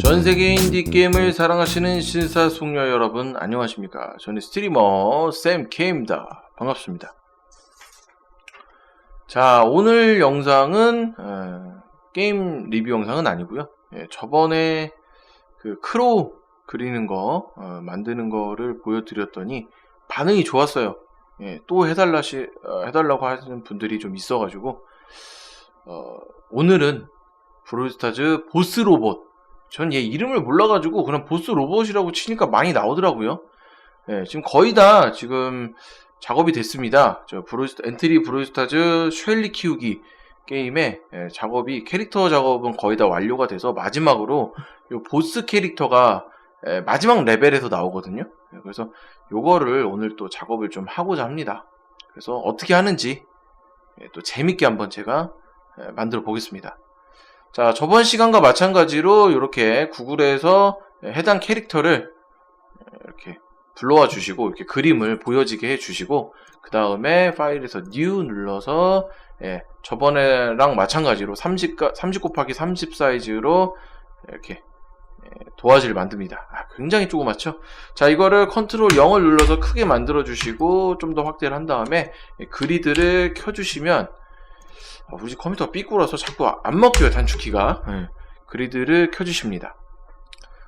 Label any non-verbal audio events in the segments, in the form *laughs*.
전 세계 인디 게임을 사랑하시는 신사 숙녀 여러분 안녕하십니까? 저는 스트리머 샘 K입니다. 반갑습니다. 자 오늘 영상은 어, 게임 리뷰 영상은 아니고요. 예, 저번에 그 크로우 그리는 거 어, 만드는 거를 보여드렸더니 반응이 좋았어요. 예, 또 해달라시 어, 해달라고 하시는 분들이 좀 있어가지고 어, 오늘은 브롤스타즈 보스 로봇 전 얘 이름을 몰라가지고 그냥 보스 로봇이라고 치니까 많이 나오더라고요. 예, 지금 거의 다 지금 작업이 됐습니다. 저 브롤스타 엔트리 브롤스타즈 쉘리 키우기 게임의 예, 작업이 캐릭터 작업은 거의 다 완료가 돼서 마지막으로 요 보스 캐릭터가 예, 마지막 레벨에서 나오거든요. 예, 그래서 요거를 오늘 또 작업을 좀 하고자 합니다. 그래서 어떻게 하는지 예, 또 재밌게 한번 제가 예, 만들어 보겠습니다. 자, 저번 시간과 마찬가지로 이렇게 구글에서 해당 캐릭터를 이렇게 불러와 주시고 이렇게 그림을 보여지게 해 주시고 그 다음에 파일에서 new 눌러서 예, 저번에랑 마찬가지로 30, 30 곱하기 30 사이즈로 이렇게 예, 도화지를 만듭니다. 아, 굉장히 조그맣죠? 자, 이거를 컨트롤 0을 눌러서 크게 만들어 주시고 좀 더 확대를 한 다음에 예, 그리드를 켜 주시면 아, 우리 집 컴퓨터가 삐꾸라서 자꾸 안 먹혀요 단축키가. 예, 그리드를 켜주십니다.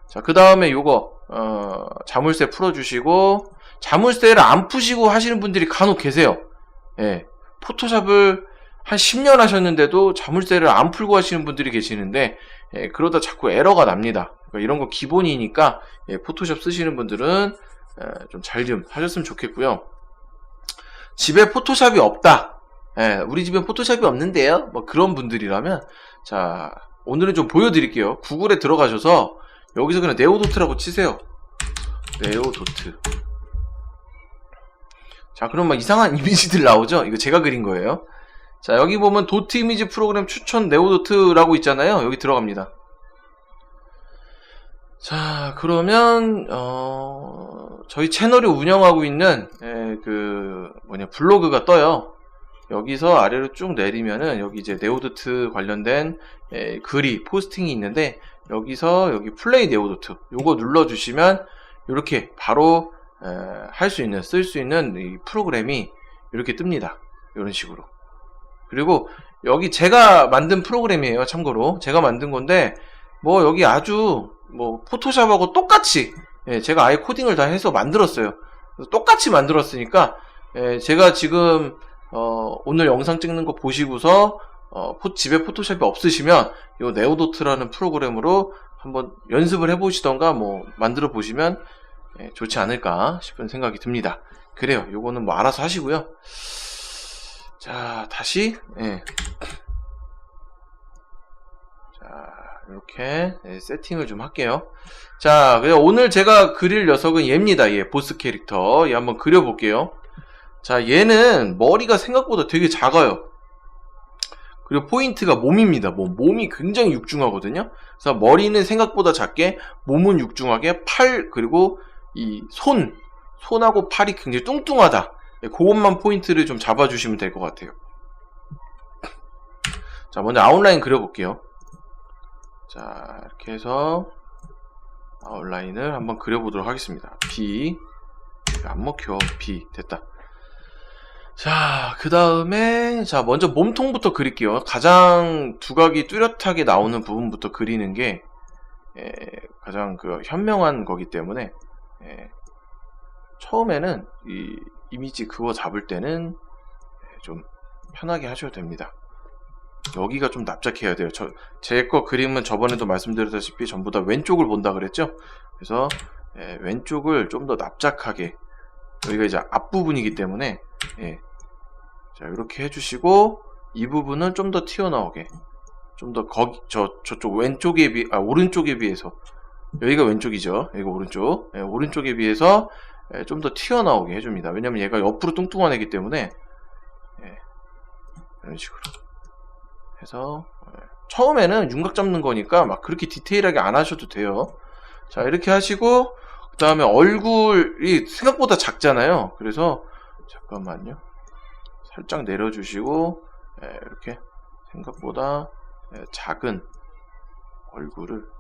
자그 다음에 요거 어, 자물쇠 풀어주시고 자물쇠를 안 푸시고 하시는 분들이 간혹 계세요. 예, 포토샵을 한 10년 하셨는데도 자물쇠를 안 풀고 하시는 분들이 계시는데 예, 그러다 자꾸 에러가 납니다. 그러니까 이런 거 기본이니까 예, 포토샵 쓰시는 분들은 좀잘좀 하셨으면 좋겠고요. 집에 포토샵이 없다 예, 우리 집엔 포토샵이 없는데요. 뭐 그런 분들이라면 자 오늘은 좀 보여드릴게요. 구글에 들어가셔서 여기서 그냥 네오도트라고 치세요. 네오도트. 자 그럼 막 이상한 *laughs* 이미지들 나오죠? 이거 제가 그린 거예요. 자 여기 보면 도트 이미지 프로그램 추천 네오도트라고 있잖아요. 여기 들어갑니다. 자 그러면 어, 저희 채널을 운영하고 있는 예, 그 뭐냐 블로그가 떠요. 여기서 아래로 쭉 내리면은 여기 이제 네오도트 관련된 에, 글이 포스팅이 있는데 여기서 여기 플레이 네오도트 요거 눌러주시면 이렇게 바로 할 수 있는 쓸 수 있는 이 프로그램이 이렇게 뜹니다. 이런 식으로. 그리고 여기 제가 만든 프로그램이에요 참고로. 제가 만든 건데 뭐 여기 아주 뭐 포토샵하고 똑같이 예, 제가 아예 코딩을 다 해서 만들었어요. 똑같이 만들었으니까 예, 제가 지금 어, 오늘 영상 찍는 거 보시고서 어, 포, 집에 포토샵이 없으시면 이 네오도트라는 프로그램으로 한번 연습을 해보시던가 뭐 만들어 보시면 예, 좋지 않을까 싶은 생각이 듭니다. 그래요. 요거는 뭐 알아서 하시고요. 자 다시 예. 자 이렇게 예, 세팅을 좀 할게요. 자 오늘 제가 그릴 녀석은 얘입니다. 얘 보스 캐릭터 얘 한번 그려볼게요. 자, 얘는 머리가 생각보다 되게 작아요. 그리고 포인트가 몸입니다. 몸. 몸이 굉장히 육중하거든요. 그래서 머리는 생각보다 작게, 몸은 육중하게, 팔, 그리고 이 손, 손하고 팔이 굉장히 뚱뚱하다. 네, 그것만 포인트를 좀 잡아주시면 될 것 같아요. 자, 먼저 아웃라인 그려볼게요. 자, 이렇게 해서 아웃라인을 한번 그려보도록 하겠습니다. B. 안 먹혀. B. 됐다. 자, 그 다음에, 자, 먼저 몸통부터 그릴게요. 가장 두각이 뚜렷하게 나오는 부분부터 그리는 게, 에, 가장 그 현명한 거기 때문에, 에, 처음에는 이 이미지 그거 잡을 때는 좀 편하게 하셔도 됩니다. 여기가 좀 납작해야 돼요. 제 거 그림은 저번에도 말씀드렸다시피 전부 다 왼쪽을 본다 그랬죠? 그래서 에, 왼쪽을 좀 더 납작하게 여기가 이제 앞부분이기 때문에 예. 자 이렇게 해주시고 이 부분은 좀 더 튀어나오게. 좀 더 거기 저 저쪽 왼쪽에 비 아 오른쪽에 비해서. 여기가 왼쪽이죠. 여기가 오른쪽. 예, 오른쪽에 비해서 예, 좀 더 튀어나오게 해줍니다. 왜냐면 얘가 옆으로 뚱뚱한 애기 때문에 예, 이런 식으로. 해서 예, 처음에는 윤곽 잡는 거니까 막 그렇게 디테일하게 안 하셔도 돼요. 자 이렇게 하시고 그 다음에 얼굴이 생각보다 작잖아요. 그래서 잠깐만요. 살짝 내려주시고 예, 이렇게 생각보다 예, 작은 얼굴을.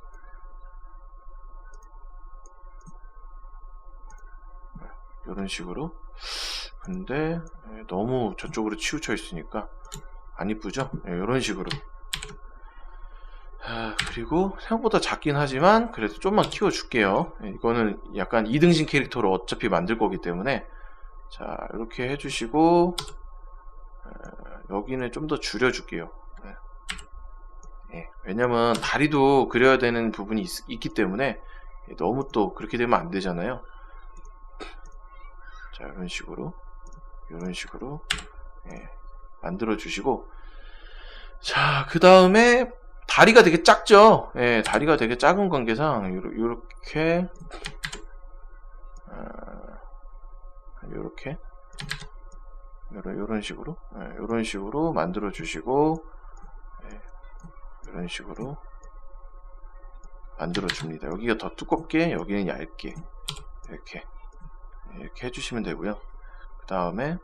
이런 식으로. 근데 예, 너무 저쪽으로 치우쳐 있으니까 안 이쁘죠? 이런 식으로. 아, 그리고 생각보다 작긴 하지만 그래도 좀만 키워줄게요. 예, 이거는 약간 2등신 캐릭터로 어차피 만들 거기 때문에 자 이렇게 해주시고 어, 여기는 좀 더 줄여줄게요. 예. 예, 왜냐면 다리도 그려야 되는 부분이 있, 기 때문에 예, 너무 또 그렇게 되면 안 되잖아요. 자 이런 식으로 이런 식으로 예, 만들어 주시고. 자 그 다음에 다리가 되게 작죠? 예, 다리가 되게 작은 관계상 요렇게 요 렇게. 요런, 요런 식으로. 예, 요런 식으로 만들어 주시고 예, 이런 식으로 만들어 줍니다. 여기가 더 두껍게 여기는 얇게. 이렇게. 이렇게 해주시면 되고요. 그 다음에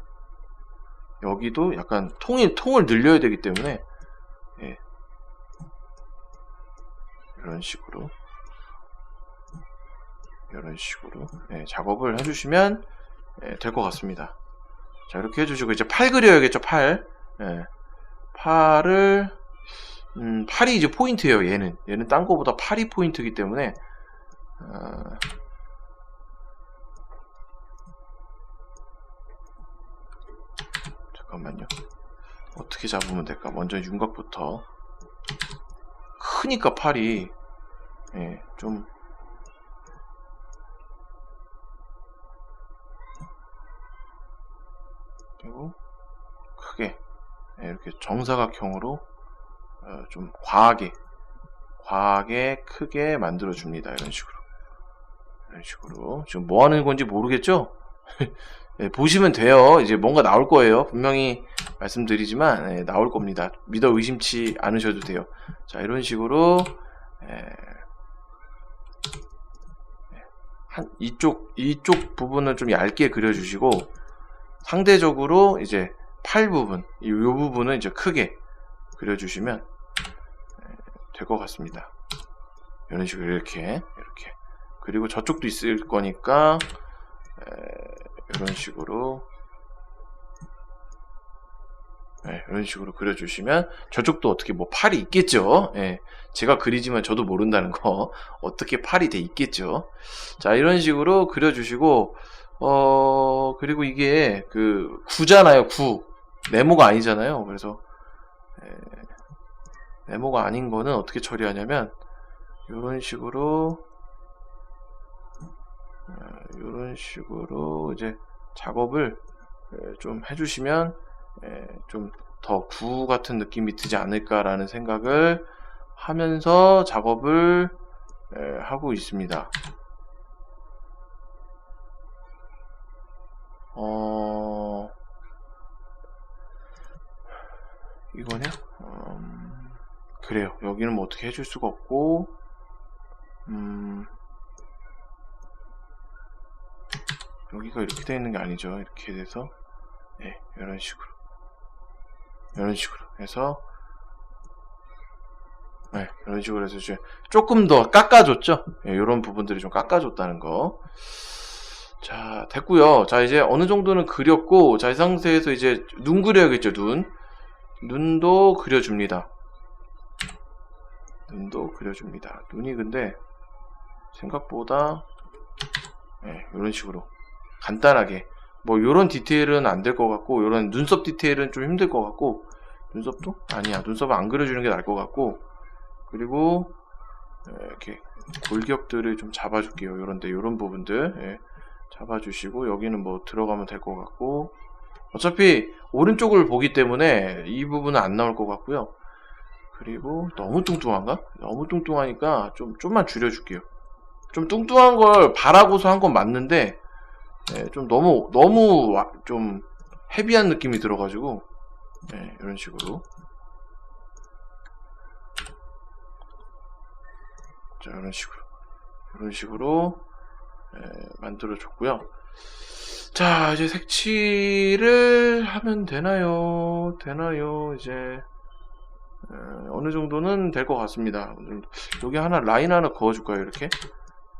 여기도 약간 통이 통을 늘려야 되기 때문에 예. 이런 식으로. 이런 식으로. 예, 작업을 해주시면 예, 될것 같습니다. 자 이렇게 해주시고 이제 팔 그려야겠죠 팔. 예, 팔을 음, 팔이 이제 포인트예요. 얘는 얘는 딴 거보다 팔이 포인트이기 때문에 어, 잠깐만요. 어떻게 잡으면 될까? 먼저 윤곽부터. 크니까 팔이, 예, 좀, 그리고 크게, 예, 이렇게 정사각형으로, 어, 좀 과하게, 과하게 크게 만들어 줍니다. 이런 식으로. 이런 식으로. 지금 뭐 하는 건지 모르겠죠? *laughs* 네, 보시면 돼요. 이제 뭔가 나올 거예요. 분명히 말씀드리지만 네, 나올 겁니다. 믿어 의심치 않으셔도 돼요. 자 이런 식으로 예, 한 이쪽 이쪽 부분은 좀 얇게 그려주시고 상대적으로 이제 팔 부분 이, 이 부분은 이제 크게 그려주시면 예, 될것 같습니다. 이런 식으로 이렇게 이렇게 그리고 저쪽도 있을 거니까 에, 이런 식으로 네, 이런 식으로 그려주시면 저쪽도 어떻게 뭐 팔이 있겠죠. 예, 제가 그리지만 저도 모른다는 거 *laughs* 어떻게 팔이 돼 있겠죠. 자 이런 식으로 그려주시고 어 그리고 이게 그 구잖아요 구 네모가 아니잖아요. 그래서 예, 네모가 아닌 거는 어떻게 처리하냐면 이런 식으로 이런 어, 식으로 이제 작업을 좀 해주시면 좀 더 구 같은 느낌이 드지 않을까라는 생각을 하면서 작업을 하고 있습니다. 어, 이거냐? 음, 그래요. 여기는 뭐 어떻게 해줄 수가 없고, 음, 여기가 이렇게 되어 있는 게 아니죠. 이렇게 돼서 네, 이런 식으로 이런 식으로 해서 네, 이런 식으로 해서 이제 조금 더 깎아줬죠. 네, 이런 부분들이 좀 깎아줬다는 거. 자, 됐고요. 자, 이제 어느 정도는 그렸고, 자, 이 상태에서 이제 눈 그려야겠죠, 눈. 눈도 그려줍니다. 눈도 그려줍니다. 눈이 근데 생각보다 네, 이런 식으로 간단하게 뭐 이런 디테일은 안 될 것 같고 이런 눈썹 디테일은 좀 힘들 것 같고 눈썹도 아니야 눈썹은 안 그려주는 게 나을 것 같고 그리고 이렇게 골격들을 좀 잡아줄게요 이런데 이런 부분들 예, 잡아주시고 여기는 뭐 들어가면 될 것 같고 어차피 오른쪽을 보기 때문에 이 부분은 안 나올 것 같고요. 그리고 너무 뚱뚱한가? 너무 뚱뚱하니까 좀 좀만 줄여줄게요. 좀 뚱뚱한 걸 바라고서 한 건 맞는데 네, 좀 너무 너무 좀 헤비한 느낌이 들어가지고 네, 이런 식으로. 자 이런 식으로. 이런 식으로. 네, 만들어 줬고요 자 이제 색칠을 하면 되나요 되나요 이제 에, 어느 정도는 될 것 같습니다. 여기 하나 라인 하나 그어줄까요? 이렇게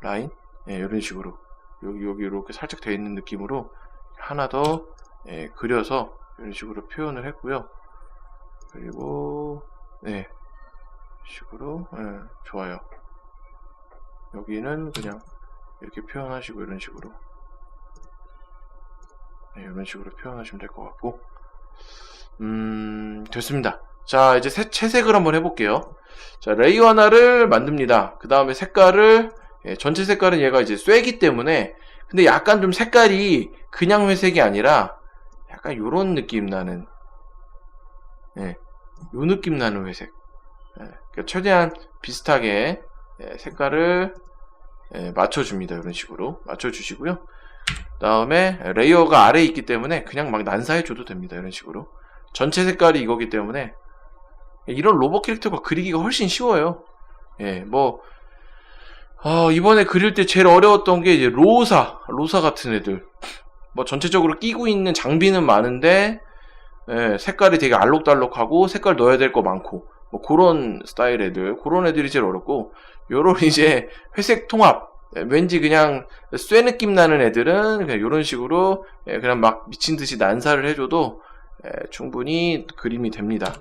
라인 예, 이런 식으로 여기 여기 이렇게 살짝 돼 있는 느낌으로 하나 더 예, 그려서 이런 식으로 표현을 했고요. 그리고 네 식으로 예, 좋아요. 여기는 그냥 이렇게 표현하시고 이런 식으로 네, 이런 식으로 표현하시면 될 것 같고 음 됐습니다. 자 이제 새, 채색을 한번 해볼게요. 자 레이어 하나를 만듭니다. 그 다음에 색깔을 예, 전체 색깔은 얘가 이제 쇠기 때문에 근데 약간 좀 색깔이 그냥 회색이 아니라 약간 요런 느낌 나는 예, 요 느낌 나는 회색 예, 그러니까 최대한 비슷하게 예, 색깔을 예, 맞춰줍니다. 이런 식으로 맞춰주시고요. 그 다음에 레이어가 아래에 있기 때문에 그냥 막 난사해줘도 됩니다. 이런 식으로. 전체 색깔이 이거기 때문에 이런 로봇 캐릭터가 그리기가 훨씬 쉬워요. 예, 뭐 아, 이번에 그릴 때 제일 어려웠던 게 이제 로사, 로사 같은 애들. 뭐 전체적으로 끼고 있는 장비는 많은데 예, 색깔이 되게 알록달록하고 색깔 넣어야 될 거 많고 뭐 그런 스타일 애들, 그런 애들이 제일 어렵고 요런 *laughs* 이제 회색 통합 예, 왠지 그냥 쇠 느낌 나는 애들은 그냥 이런 식으로 예, 그냥 막 미친 듯이 난사를 해줘도 예, 충분히 그림이 됩니다.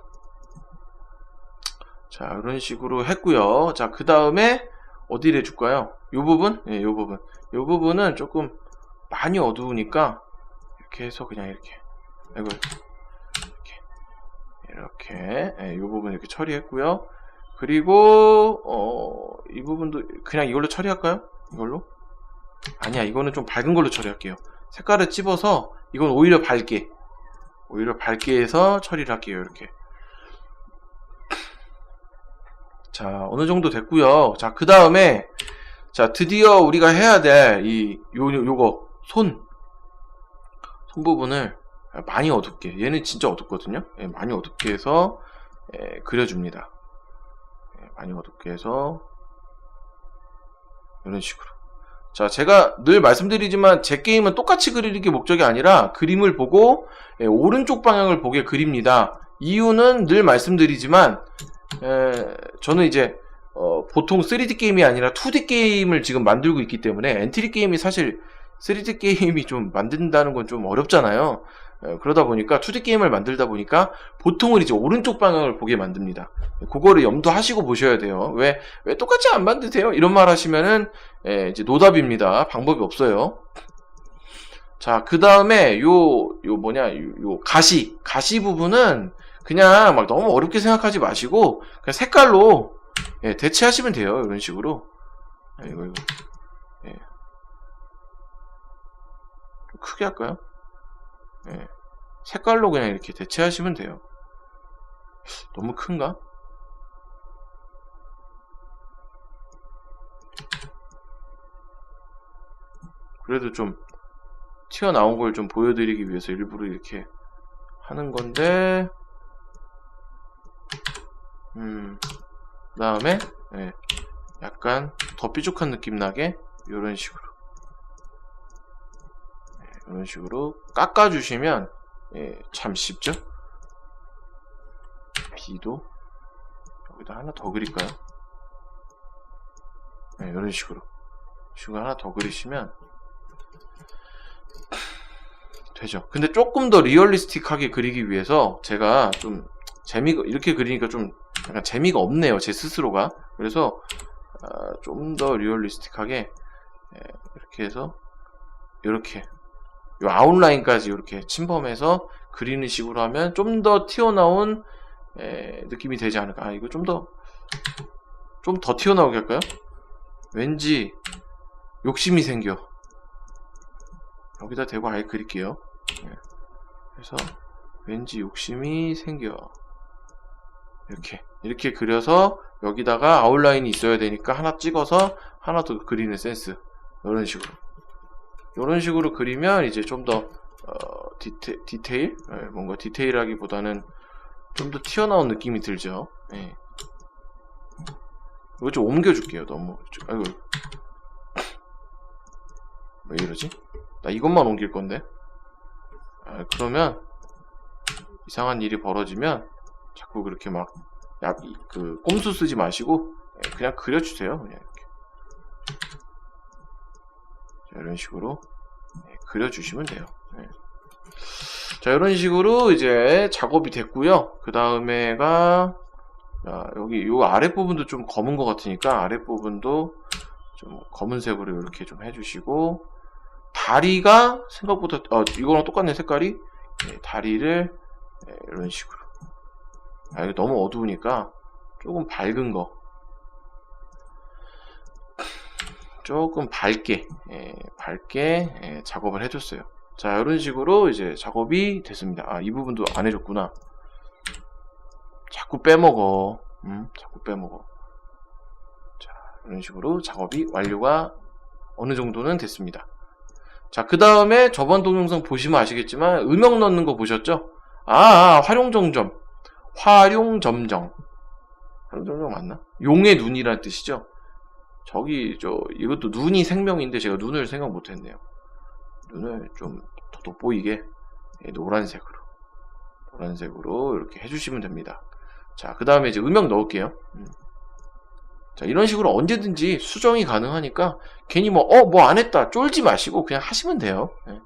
자, 이런 식으로 했고요. 자, 그 다음에 어디를 해줄까요? 요 부분? 예, 요 부분. 요 부분은 조금 많이 어두우니까 이렇게 해서 그냥 이렇게 아이고 이렇게 예, 요 부분 이렇게 처리했고요. 그리고 어, 이 부분도 그냥 이걸로 처리할까요? 이걸로? 아니야 이거는 좀 밝은 걸로 처리할게요. 색깔을 찝어서 이건 오히려 밝게 오히려 밝게 해서 처리를 할게요. 이렇게 자, 어느 정도 됐고요. 자, 그 다음에 자, 드디어 우리가 해야 될 이 요 요거 손. 손 부분을 많이 어둡게. 얘는 진짜 어둡거든요. 예, 많이 어둡게 해서 예, 그려줍니다. 예, 많이 어둡게 해서 이런 식으로. 자, 제가 늘 말씀드리지만 제 게임은 똑같이 그리는 게 목적이 아니라 그림을 보고 예, 오른쪽 방향을 보게 그립니다. 이유는 늘 말씀드리지만 에, 저는 이제 어, 보통 3D 게임이 아니라 2D 게임을 지금 만들고 있기 때문에 엔트리 게임이 사실 3D 게임이 좀 만든다는 건 좀 어렵잖아요. 에, 그러다 보니까 2D 게임을 만들다 보니까 보통은 이제 오른쪽 방향을 보게 만듭니다. 그거를 염두하시고 보셔야 돼요. 왜, 왜 똑같이 안 만드세요? 이런 말 하시면은 에, 이제 노답입니다. 방법이 없어요. 자, 그 다음에 요, 요 뭐냐, 요, 요 가시, 가시 부분은 그냥 막 너무 어렵게 생각하지 마시고 그냥 색깔로 예, 대체하시면 돼요. 이런 식으로. 예, 이거 이거. 예. 좀 크게 할까요? 예. 색깔로 그냥 이렇게 대체하시면 돼요. 너무 큰가? 그래도 좀 튀어나온 걸 좀 보여드리기 위해서 일부러 이렇게 하는 건데 음, 그 다음에 예, 약간 더 삐죽한 느낌 나게 이런 식으로 이런 예, 식으로 깎아주시면 예, 참 쉽죠? B도 여기다 하나 더 그릴까요? 네, 이런 식으로 식으로 하나 더 그리시면 되죠. 근데 조금 더 리얼리스틱하게 그리기 위해서 제가 좀 재미가 이렇게 그리니까 좀 약간 재미가 없네요 제 스스로가 그래서 어, 좀더 리얼리스틱하게 예, 이렇게 해서 이렇게 요 아웃라인까지 이렇게 침범해서 그리는 식으로 하면 좀 더 튀어나온 예, 느낌이 되지 않을까? 아 이거 좀 더 좀 더 튀어나오게 할까요? 왠지 욕심이 생겨. 여기다 대고 아예 그릴게요. 예. 그래서 왠지 욕심이 생겨. 이렇게 이렇게 그려서 여기다가 아웃라인이 있어야 되니까 하나 찍어서 하나 더 그리는 센스. 이런 식으로 이런 식으로 그리면 이제 좀더 어, 디테, 디테일 네, 뭔가 디테일하기보다는 좀 더 튀어나온 느낌이 들죠 네. 이거 좀 옮겨줄게요 너무 아이고 왜 이러지? 나 이것만 옮길 건데 아, 그러면 이상한 일이 벌어지면 자꾸 그렇게 막 야, 이- 그 꼼수 쓰지 마시고 예, 그냥 그려주세요. 그냥 이런 식으로 예, 그려주시면 돼요. 예. 자, 이런 식으로 이제 작업이 됐고요. 그 다음에가 자, 여기 요 아랫부분도 좀 검은 것 같으니까 아랫부분도 좀 검은색으로 이렇게 좀 해주시고 다리가 생각보다 어, 이거랑 똑같네 색깔이 예, 다리를 예, 이런 식으로 아 이거 너무 어두우니까 조금 밝은 거 조금 밝게 예, 밝게 예, 작업을 해줬어요 자 이런 식으로 이제 작업이 됐습니다 아 이 부분도 안 해줬구나 자꾸 빼먹어 음, 자꾸 빼먹어 자 이런 식으로 작업이 완료가 어느 정도는 됐습니다 자, 그 다음에 저번 동영상 보시면 아시겠지만, 음영 넣는 거 보셨죠? 아, 아, 활용정점. 활용점정. 활용점정 맞나? 용의 눈이라는 뜻이죠? 저기, 저, 이것도 눈이 생명인데 제가 눈을 생각 못 했네요. 눈을 좀 더 돋보이게 예, 노란색으로. 노란색으로 이렇게 해주시면 됩니다. 자, 그 다음에 이제 음영 넣을게요. 음. 자, 이런 식으로 언제든지 수정이 가능하니까 괜히 뭐, 어, 뭐 안 했다. 쫄지 마시고 그냥 하시면 돼요. 예.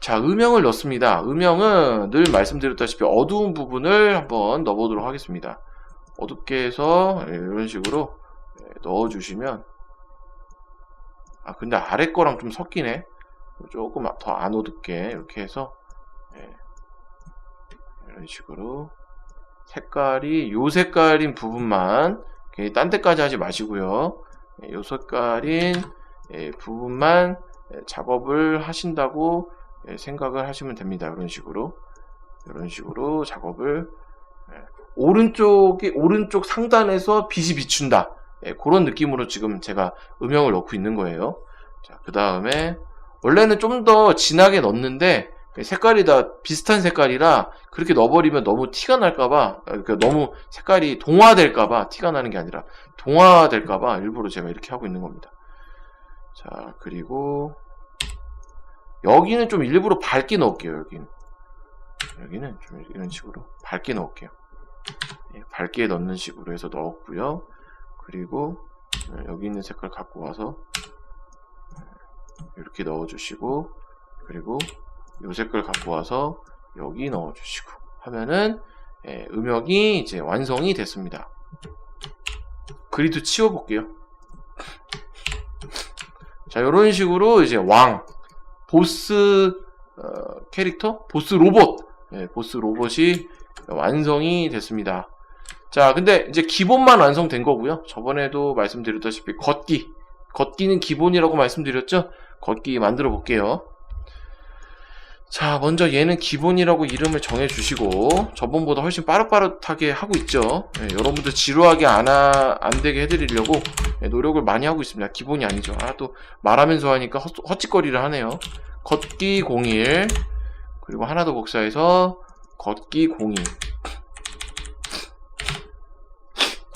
자, 음영을 넣습니다. 음영은 늘 말씀드렸다시피 어두운 부분을 한번 넣어보도록 하겠습니다. 어둡게 해서 예, 이런 식으로 예, 넣어주시면 아, 근데 아래 거랑 좀 섞이네. 조금 더안 어둡게 이렇게 해서 예, 이런 식으로 색깔이 요 색깔인 부분만 딴 데까지 하지 마시고요. 예, 요 색깔인 예, 부분만 예, 작업을 하신다고 예, 생각을 하시면 됩니다. 이런 식으로 이런 식으로 작업을 예, 오른쪽이 오른쪽 상단에서 빛이 비춘다. 예, 그런 느낌으로 지금 제가 음영을 넣고 있는 거예요. 자, 그 다음에 원래는 좀 더 진하게 넣는데 색깔이 다 비슷한 색깔이라 그렇게 넣어버리면 너무 티가 날까봐 그러니까 너무 색깔이 동화될까봐 티가 나는 게 아니라 동화될까봐 일부러 제가 이렇게 하고 있는 겁니다. 자 그리고 여기는 좀 일부러 밝게 넣을게요. 여기는 여기는 좀 이런 식으로 밝게 넣을게요. 예, 밝게 넣는 식으로 해서 넣었고요. 그리고 어, 여기 있는 색깔 갖고 와서 이렇게 넣어주시고 그리고 요 색깔 갖고 와서 여기 넣어주시고 하면은 예, 음역이 이제 완성이 됐습니다. 그리드 치워볼게요. 자, 이런 식으로 이제 왕, 보스 어, 캐릭터, 보스 로봇, 예, 보스 로봇이 완성이 됐습니다. 자, 근데 이제 기본만 완성된 거고요. 저번에도 말씀드렸다시피 걷기, 걷기는 기본이라고 말씀드렸죠. 걷기 만들어 볼게요. 자, 먼저 얘는 기본이라고 이름을 정해주시고, 저번보다 훨씬 빠릇빠릇하게 하고 있죠. 예, 여러분들 지루하게 안, 하, 안 되게 해드리려고 예, 노력을 많이 하고 있습니다. 기본이 아니죠. 아, 또 말하면서 하니까 헛, 헛짓거리를 하네요. 걷기 01, 그리고 하나 더 복사해서 걷기 02.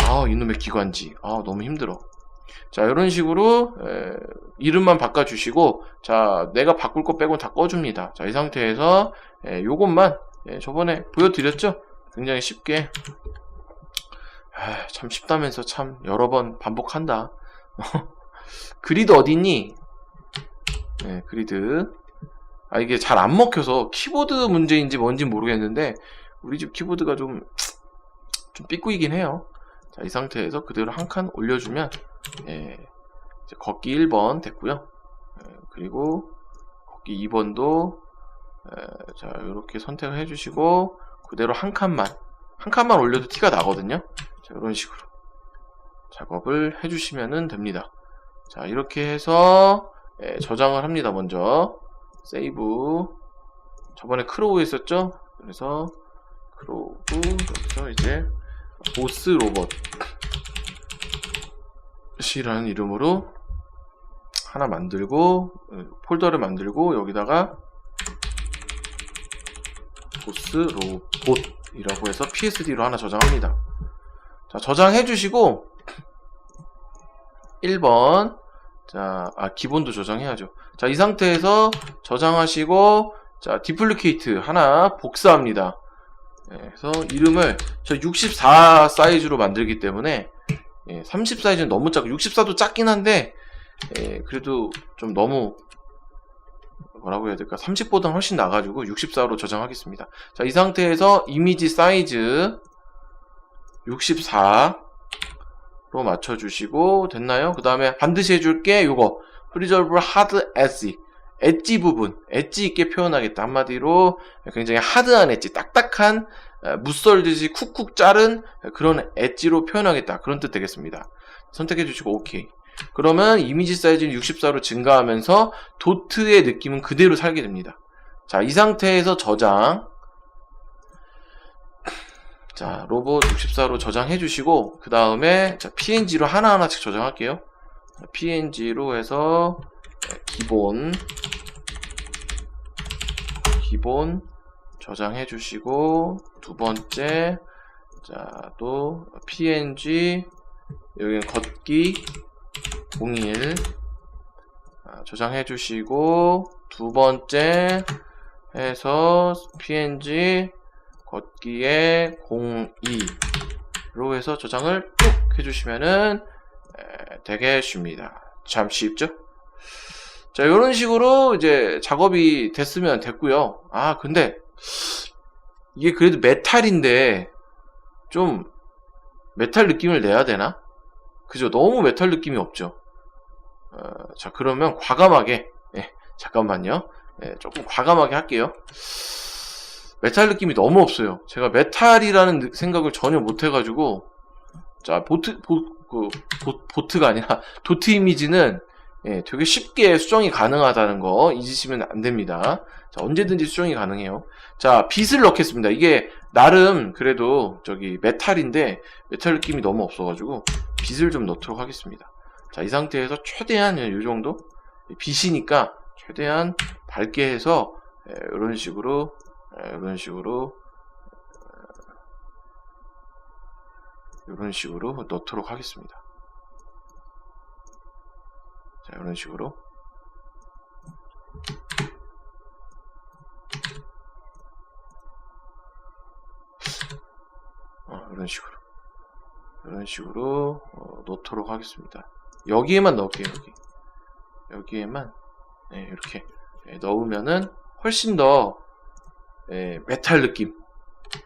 아, 이놈의 기관지. 아, 너무 힘들어. 자, 이런 식으로 에, 이름만 바꿔주시고 자, 내가 바꿀 거 빼고 다 꺼줍니다. 자, 이 상태에서 에, 요것만 예, 저번에 보여드렸죠? 굉장히 쉽게 아, 참 쉽다면서 참 여러 번 반복한다. *laughs* 그리드 어딨니? 네, 그리드. 아, 이게 잘 안 먹혀서 키보드 문제인지 뭔지 모르겠는데 우리 집 키보드가 좀, 좀 삐꾸이긴 해요. 자, 이 상태에서 그대로 한 칸 올려주면 예, 걷기 1번 됐고요. 예, 그리고 걷기 2번도 예, 자 이렇게 선택을 해주시고 그대로 한 칸만 한 칸만 올려도 티가 나거든요. 자 이런 식으로 작업을 해주시면 됩니다. 자 이렇게 해서 예, 저장을 합니다. 먼저 세이브 저번에 크로우 했었죠. 그래서 크로우 여기서 이제 보스 로봇 이라는 이름으로 하나 만들고 어, 폴더를 만들고 여기다가 보스 로봇이라고 해서 PSD로 하나 저장합니다. 자 저장해 주시고 1번 자, 아 기본도 저장해야죠. 자, 이 상태에서 저장하시고 자, 디플리케이트 하나 복사합니다. 예, 그래서 이름을 저 64 사이즈로 만들기 때문에 예, 30 사이즈는 너무 작고 64도 작긴 한데 예, 그래도 좀 너무 뭐라고 해야 될까 30보다는 훨씬 나가지고 64로 저장하겠습니다. 자, 이 상태에서 이미지 사이즈 64로 맞춰주시고 됐나요? 그 다음에 반드시 해줄 게 요거 프리저블 하드 엣지 엣지 부분 엣지 있게 표현하겠다 한마디로 굉장히 하드한 엣지 딱딱한 에, 무썰듯이 쿡쿡 자른 그런 엣지로 표현하겠다 그런 뜻 되겠습니다. 선택해 주시고 오케이 그러면 이미지 사이즈는 64로 증가하면서 도트의 느낌은 그대로 살게 됩니다. 자, 이 상태에서 저장. 자, 로봇 64로 저장해 주시고, 그 다음에, 자, PNG로 하나하나씩 저장할게요. 자, PNG로 해서, 네, 기본, 기본, 저장해 주시고, 두 번째, 자, 또, PNG, 여기는 걷기, 01 아, 저장해 주시고 두 번째 해서 png 걷기에 02로 해서 저장을 쭉 해주시면은 에, 되겠습니다. 참 쉽죠? 자 이런 식으로 이제 작업이 됐으면 됐고요. 아 근데 이게 그래도 메탈인데 좀 메탈 느낌을 내야 되나? 그죠? 너무 메탈 느낌이 없죠. 어, 자, 그러면 과감하게, 예, 잠깐만요. 예, 조금 과감하게 할게요. 메탈 느낌이 너무 없어요. 제가 메탈이라는 느- 생각을 전혀 못 해가지고, 자, 보트, 보, 그, 보, 보트가 아니라, *laughs* 도트 이미지는, 예, 되게 쉽게 수정이 가능하다는 거 잊으시면 안 됩니다. 자, 언제든지 수정이 가능해요. 자, 빛을 넣겠습니다. 이게, 나름, 그래도, 저기, 메탈인데, 메탈 느낌이 너무 없어가지고, 빛을 좀 넣도록 하겠습니다. 자, 이 상태에서 최대한 이 정도 빛이니까 최대한 밝게 해서 에, 이런 식으로 에, 이런 식으로 에, 이런 식으로 넣도록 하겠습니다. 자, 이런 식으로 어, 이런 식으로 이런 식으로 어, 놓도록 하겠습니다. 여기에만 넣을게요. 여기 여기에만 네, 이렇게 네, 넣으면은 훨씬 더 네, 메탈 느낌,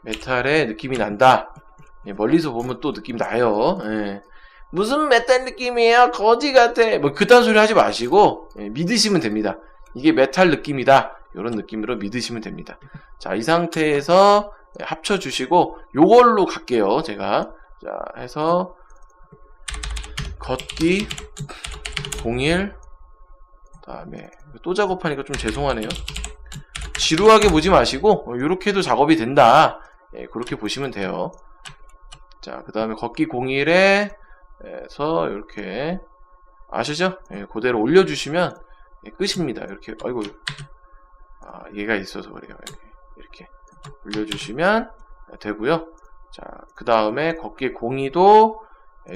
메탈의 느낌이 난다. 네, 멀리서 보면 또 느낌 나요. 네. 무슨 메탈 느낌이에요? 거지 같아. 뭐 그딴 소리 하지 마시고 네, 믿으시면 됩니다. 이게 메탈 느낌이다. 이런 느낌으로 믿으시면 됩니다. 자, 이 상태에서 네, 합쳐 주시고 요걸로 갈게요. 제가 자, 해서 걷기 01 다음에 또 작업하니까 좀 죄송하네요. 지루하게 보지 마시고 이렇게 해도 작업이 된다. 예, 그렇게 보시면 돼요. 자, 그 다음에 걷기 01에 에서 이렇게 아시죠? 예, 그대로 올려주시면 예, 끝입니다. 이렇게 아이고 아, 얘가 있어서 그래요. 이렇게, 올려주시면 되고요. 자, 그 다음에 걷기 02도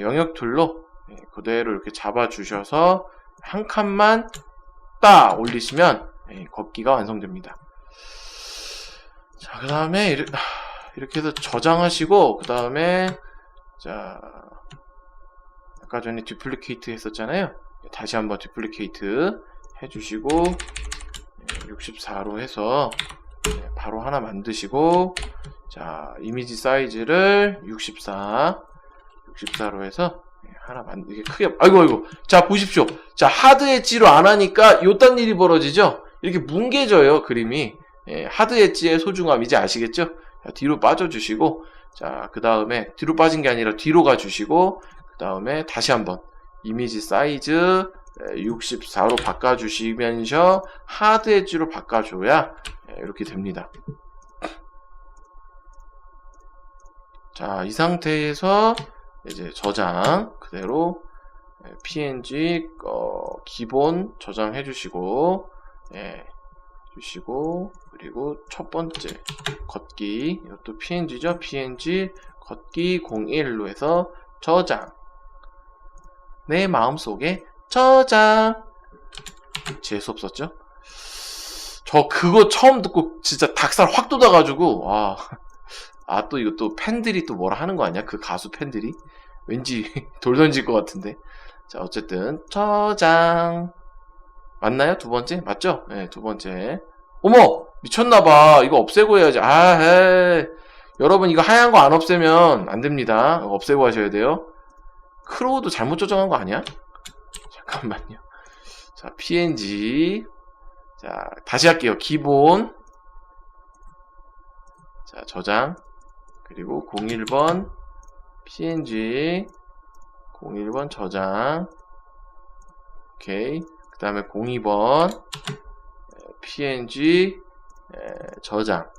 영역 툴로 예, 그대로 이렇게 잡아주셔서 한 칸만 딱 올리시면 예, 걷기가 완성됩니다. 자, 그 다음에 이렇게 해서 저장하시고 그 다음에 자 아까 전에 듀플리케이트 했었잖아요. 다시 한번 듀플리케이트 해주시고 64로 해서 예, 바로 하나 만드시고 자 이미지 사이즈를 64 64로 해서 예, 하나 만 이게 크게 아이고 아이고 자 보십시오. 자 하드 엣지로 안 하니까 요딴 일이 벌어지죠? 이렇게 뭉개져요 그림이. 예, 하드 엣지의 소중함 이제 아시겠죠? 자, 뒤로 빠져주시고 자 그 다음에 뒤로 빠진 게 아니라 뒤로 가주시고 그 다음에 다시 한번 이미지 사이즈 64로 바꿔주시면서 하드 엣지로 바꿔줘야 예, 이렇게 됩니다. 자, 이 상태에서 이제 저장 그대로 예, png 어, 기본 저장해 주시고 예, 주시고 그리고 첫 번째 걷기 이것도 png죠 png 걷기 01로 해서 저장 내 마음속에 저장 재수 없었죠? 저 그거 처음 듣고 진짜 닭살 확 돋아가지고 와 아, 또 이거 또 팬들이 또 뭐라 하는 거 아니야? 그 가수 팬들이? 왠지 *laughs* 돌 던질 것 같은데. 자, 어쨌든, 저장. 맞나요? 두 번째? 맞죠? 네, 두 번째. 어머! 미쳤나봐. 이거 없애고 해야지. 아, 헤 여러분, 이거 하얀 거 안 없애면 안 됩니다. 없애고 하셔야 돼요. 크로우도 잘못 조정한 거 아니야? 잠깐만요. 자, png. 자, 다시 할게요. 기본. 자, 저장. 그리고 01번 png 01번 저장. 오케이. 그 다음에 02번 png 에, 저장.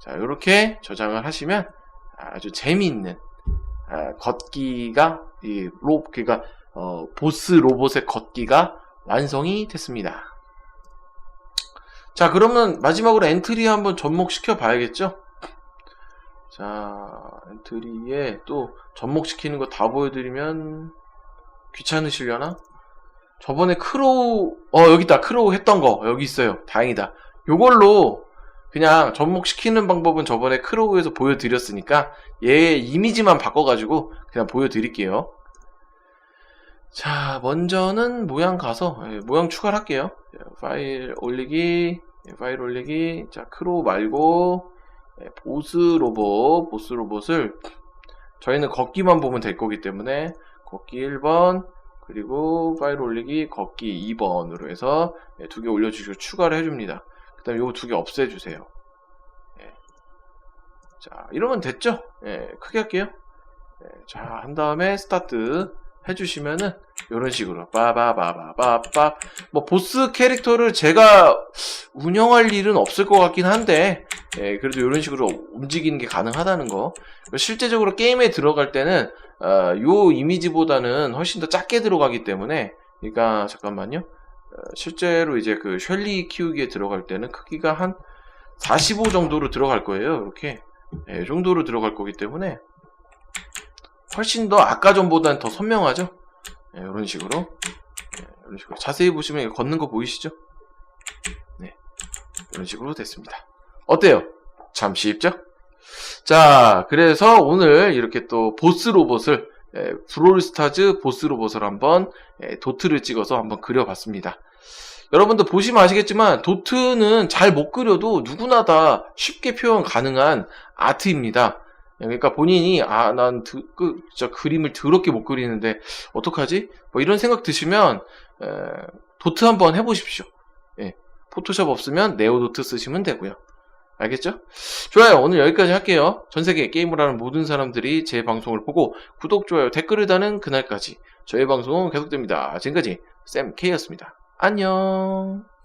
자, 이렇게 저장을 하시면 아주 재미있는 아, 걷기가 이 로, 그러니까 어, 보스 로봇의 걷기가 완성이 됐습니다. 자, 그러면 마지막으로 엔트리 한번 접목시켜 봐야겠죠? 자, 엔트리에 또 접목시키는 거 다 보여드리면 귀찮으시려나? 저번에 크로우, 어, 여기 있다. 크로우 했던 거. 여기 있어요. 다행이다. 요걸로 그냥 접목시키는 방법은 저번에 크로우에서 보여드렸으니까 얘 이미지만 바꿔가지고 그냥 보여드릴게요. 자, 먼저는 모양 가서 예, 모양 추가를 할게요. 예, 파일 올리기, 예, 파일 올리기. 자, 크로우 말고 예, 보스 로봇, 보스 로봇을 저희는 걷기만 보면 될 거기 때문에 걷기 1번, 그리고 파일 올리기 걷기 2번으로 해서 예, 두개 올려주시고 추가를 해줍니다. 그 다음에 요거 두 개 없애주세요. 예. 자, 이러면 됐죠? 예, 크게 할게요. 예, 자, 한 다음에 스타트 해주시면은 이런 식으로 빠바바바바바 뭐 보스 캐릭터를 제가 운영할 일은 없을 것 같긴 한데 예, 그래도 이런 식으로 움직이는 게 가능하다는 거 실제적으로 게임에 들어갈 때는 어, 요 이미지보다는 훨씬 더 작게 들어가기 때문에 그러니까 잠깐만요 어, 실제로 이제 그 쉘리 키우기에 들어갈 때는 크기가 한 45 정도로 들어갈 거예요 이렇게. 예, 이 정도로 들어갈 거기 때문에 훨씬 더 아까 전보다는 더 선명하죠? 예, 이런 식으로. 예, 이런 식으로. 자세히 보시면 걷는 거 보이시죠? 네 이런 식으로 됐습니다. 어때요? 참 쉽죠? 자, 그래서 오늘 이렇게 또 보스 로봇을 예, 브롤스타즈 보스 로봇을 한번 예, 도트를 찍어서 한번 그려봤습니다. 여러분들 보시면 아시겠지만 도트는 잘 못 그려도 누구나 다 쉽게 표현 가능한 아트입니다. 그러니까 본인이 아 난 그, 진짜 그림을 더럽게 못 그리는데 어떡하지? 뭐 이런 생각 드시면 에, 도트 한번 해보십시오. 예, 포토샵 없으면 네오도트 쓰시면 되고요. 알겠죠? 좋아요. 오늘 여기까지 할게요. 전 세계 게임을 하는 모든 사람들이 제 방송을 보고 구독, 좋아요, 댓글을 다는 그날까지 저희 방송은 계속됩니다. 지금까지 쌤 K였습니다. 안녕.